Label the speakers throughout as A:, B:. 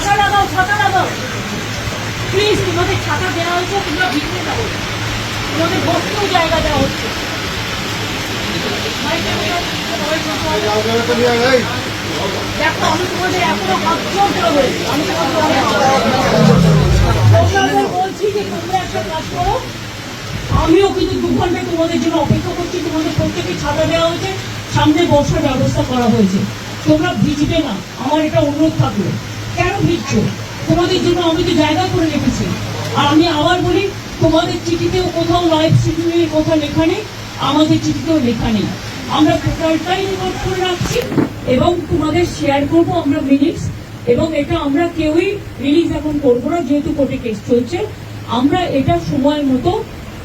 A: ছাতা লাগাও ছাতা লাগাও। প্লিজ তোমাদের ছাতা দেওয়া হয়েছে, তোমরা ভিতরে যাব তোমাদের বসতেও জায়গা দেওয়া হচ্ছে। একটা কাজ করো। আমিও কিন্তু তোমাদের জন্য অপেক্ষা করছি, তোমাদের ছাতা দেওয়া হয়েছে। সামনে বসার ব্যবস্থা করা হয়েছে। তোমরা ভিজবে না। আমার এটা অনুরোধ থাকল। কেন ভিজছো তোমাদের জন্য আমি তো জায়গা করে রেখেছি। আর আমি আবার বলি, তোমাদের চিঠিতেও কোথাও লাইভ শিডিউলের কথা লেখা নেই, আমাদের চিঠিতেও লেখা নেই। আমরা টোটালটাই রেকর্ড করে রাখছি এবং তোমাদের শেয়ার করব আমরা মিনিটস এবং এটা আমরা কেউই রিলিজ এখন করব না, যেহেতু কোর্টে কেস চলছে। আমরা এটা সময় মতো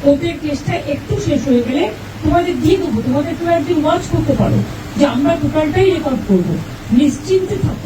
A: কোর্টের কেসটা একটু শেষ হয়ে গেলে তোমাদের দিয়ে দেবো, তোমাদের তোমরা একদিন ওয়াচ করতে পারো যে আমরা টোটালটাই রেকর্ড করব। নিশ্চিন্তে থাকো।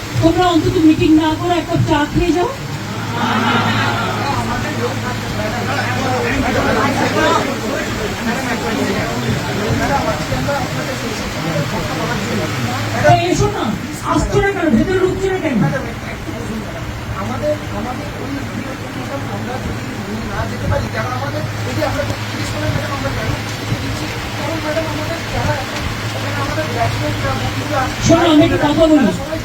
A: তোমরা অন্তত মিটিং না করে একটা চা খেয়ে যাও। এসো না আসছো না কেন? ভেতরে ঢুকছো না কেন?
B: আমাদের আমাদের ওই আমরা যদি না যেতে পারি কেন আমাদের যদি আমরা তিরিশ করে ম্যাডাম আমরা কেন দিচ্ছি কারণ ম্যাডাম আমাদের যারা আমাদের
A: শোনো আমি একটা কথা বলি।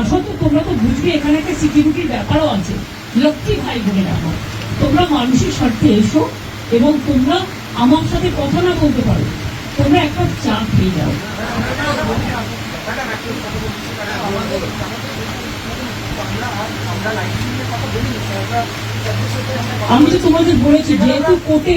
A: তা সত্ত্বেও তোমরা তো বুঝবে এখানে একটা সিকিউরিটির ব্যাপারও আছে। লক্ষ্মী ভাই বোনের আমার তোমরা মানুষের স্বার্থে এসো এবং তোমরা আমার সাথে কথা না বলতে পারো। তোমরা একটা চা খেয়ে যাও।
B: বলি
A: আমি তো তোমাদের বলেছি, যেহেতু কোর্টে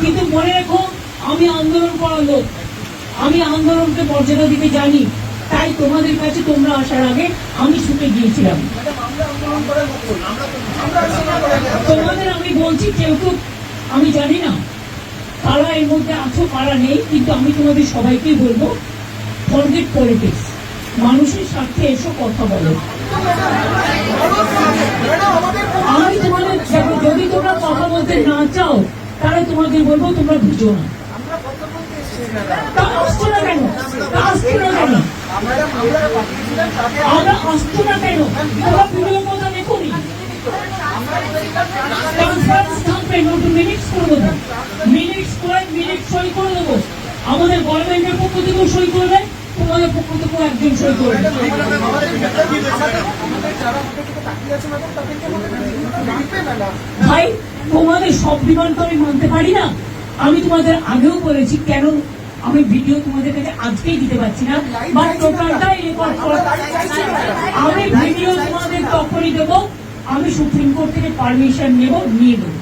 A: কিন্তু মনে রেখো, আমি আন্দোলন করার লোক। আমি আন্দোলনকে মর্যাদা দিতে জানি। তাই তোমাদের কাছে তোমরা আসার আগে আমি ছুটে গিয়েছিলাম। তোমাদের আমি বলছি, কেউ আমি জানি না। কারা এর মধ্যে আছো কারা নেই, কিন্তু আমি তোমাদের সবাইকেই বলব ফরগেট পলিটিক্স মানুষের স্বার্থে এসো, কথা বলো। আমি তোমাদের যদি তোমরা কথা বলতে না চাও তোমাদের বলব তোমরা বুঝো না। আসছো কেন? আসছো না কেন?
B: আমরা
A: আসছো না কেন? তোমরা ভিডিও কথা দেখোনি কনফারেন্স থাকবে নতুন মিনিটস করে দেবো। মিনিটস করে মিনিট সই করে দেবো। আমাদের গভর্নমেন্টের পক্ষ থেকেও সই করবে তোমাদের পক্ষ থেকেও একজন সই
B: ম্যাডাম
A: ভাই তোমাদের সব ডিমান্ড তো আমি মানতে পারি না। আমি তোমাদের আগেও বলেছি কেন আমি ভিডিও তোমাদের কাছে আজকেই দিতে পারছি না। বা টোটালটাই রেকর্ড করা আমি ভিডিও তোমাদের তখনই দেবো আমি সুপ্রিম কোর্ট থেকে পারমিশন নেব নিয়ে দেবো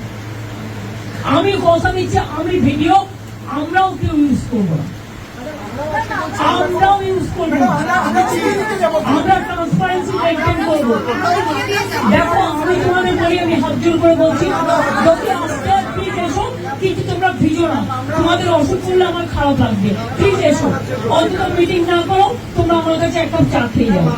A: আমি কথা দিচ্ছি আমি ভিডিও আমরাও কেউ ইউজ করব না। আমরাও ইউজ করব।
B: আমরা
A: ট্রান্সপারেন্সি মেনটেন করব। দেখো, আমি তোমাদের বলি, আমি হাত করে বলছি, যদি আসতে প্লিজ এসো, কিন্তু তোমরা ভিজো না। তোমাদের অসুখ করলে আমার খারাপ লাগবে। প্লিজ এসো। অন্তত মিটিং না করো, তোমরা আমার কাছে একটা চাকরি খেয়ে যাও।